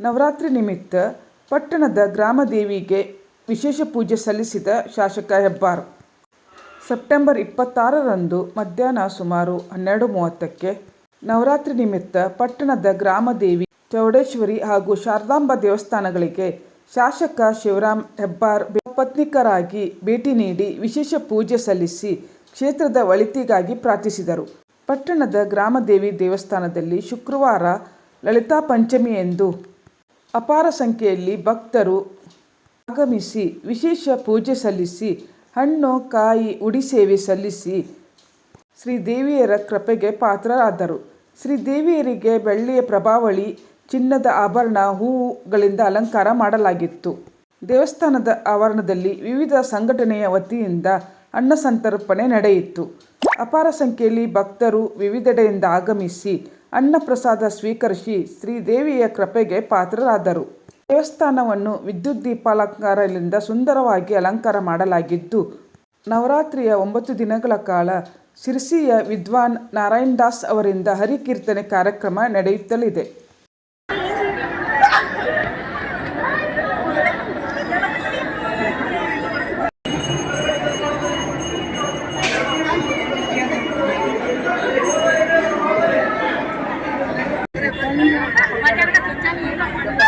ನವರಾತ್ರಿ ನಿಮಿತ್ತ ಪಟ್ಟಣದ ಗ್ರಾಮದೇವಿಗೆ ವಿಶೇಷ ಪೂಜೆ ಸಲ್ಲಿಸಿದ ಶಾಸಕ ಹೆಬ್ಬಾರ್. ಸೆಪ್ಟೆಂಬರ್ ಇಪ್ಪತ್ತಾರರಂದು ಮಧ್ಯಾಹ್ನ ಸುಮಾರು ಹನ್ನೆರಡು ಮೂವತ್ತಕ್ಕೆ ನವರಾತ್ರಿ ನಿಮಿತ್ತ ಪಟ್ಟಣದ ಗ್ರಾಮದೇವಿ ಚೌಡೇಶ್ವರಿ ಹಾಗೂ ಶಾರದಾಂಬ ದೇವಸ್ಥಾನಗಳಿಗೆ ಶಾಸಕ ಶಿವರಾಮ್ ಹೆಬ್ಬಾರ್ ಪತ್ನಿಕರಾಗಿ ಭೇಟಿ ನೀಡಿ ವಿಶೇಷ ಪೂಜೆ ಸಲ್ಲಿಸಿ ಕ್ಷೇತ್ರದ ಒಳಿತಿಗಾಗಿ ಪ್ರಾರ್ಥಿಸಿದರು. ಪಟ್ಟಣದ ಗ್ರಾಮದೇವಿ ದೇವಸ್ಥಾನದಲ್ಲಿ ಶುಕ್ರವಾರ ಲಲಿತಾ ಪಂಚಮಿಯಂದು ಅಪಾರ ಸಂಖ್ಯೆಯಲ್ಲಿ ಭಕ್ತರು ಆಗಮಿಸಿ ವಿಶೇಷ ಪೂಜೆ ಸಲ್ಲಿಸಿ, ಹಣ್ಣು, ಕಾಯಿ, ಉಡಿ ಸೇವೆ ಸಲ್ಲಿಸಿ ಶ್ರೀದೇವಿಯರ ಕೃಪೆಗೆ ಪಾತ್ರರಾದರು. ಶ್ರೀದೇವಿಯರಿಗೆ ಬೆಳ್ಳಿಯ ಪ್ರಭಾವಳಿ, ಚಿನ್ನದ ಆಭರಣ, ಹೂವುಗಳಿಂದ ಅಲಂಕಾರ ಮಾಡಲಾಗಿತ್ತು. ದೇವಸ್ಥಾನದ ಆವರಣದಲ್ಲಿ ವಿವಿಧ ಸಂಘಟನೆಯ ವತಿಯಿಂದ ಅನ್ನ ಸಂತರ್ಪಣೆ ನಡೆಯಿತು. ಅಪಾರ ಸಂಖ್ಯೆಯಲ್ಲಿ ಭಕ್ತರು ವಿವಿಧೆಡೆಯಿಂದ ಆಗಮಿಸಿ ಅನ್ನ ಪ್ರಸಾದ ಸ್ವೀಕರಿಸಿ ಶ್ರೀದೇವಿಯ ಕೃಪೆಗೆ ಪಾತ್ರರಾದರು. ದೇವಸ್ಥಾನವನ್ನು ವಿದ್ಯುತ್ ದೀಪಾಲಂಕಾರದಿಂದ ಸುಂದರವಾಗಿ ಅಲಂಕಾರ ಮಾಡಲಾಗಿದ್ದು, ನವರಾತ್ರಿಯ ಒಂಬತ್ತು ದಿನಗಳ ಕಾಲ ಶಿರಸಿಯ ವಿದ್ವಾನ್ ನಾರಾಯಣ್ ದಾಸ್ ಅವರಿಂದ ಹರಿಕೀರ್ತನೆ ಕಾರ್ಯಕ್ರಮ ನಡೆಯುತ್ತಲಿದೆ. Bertanya,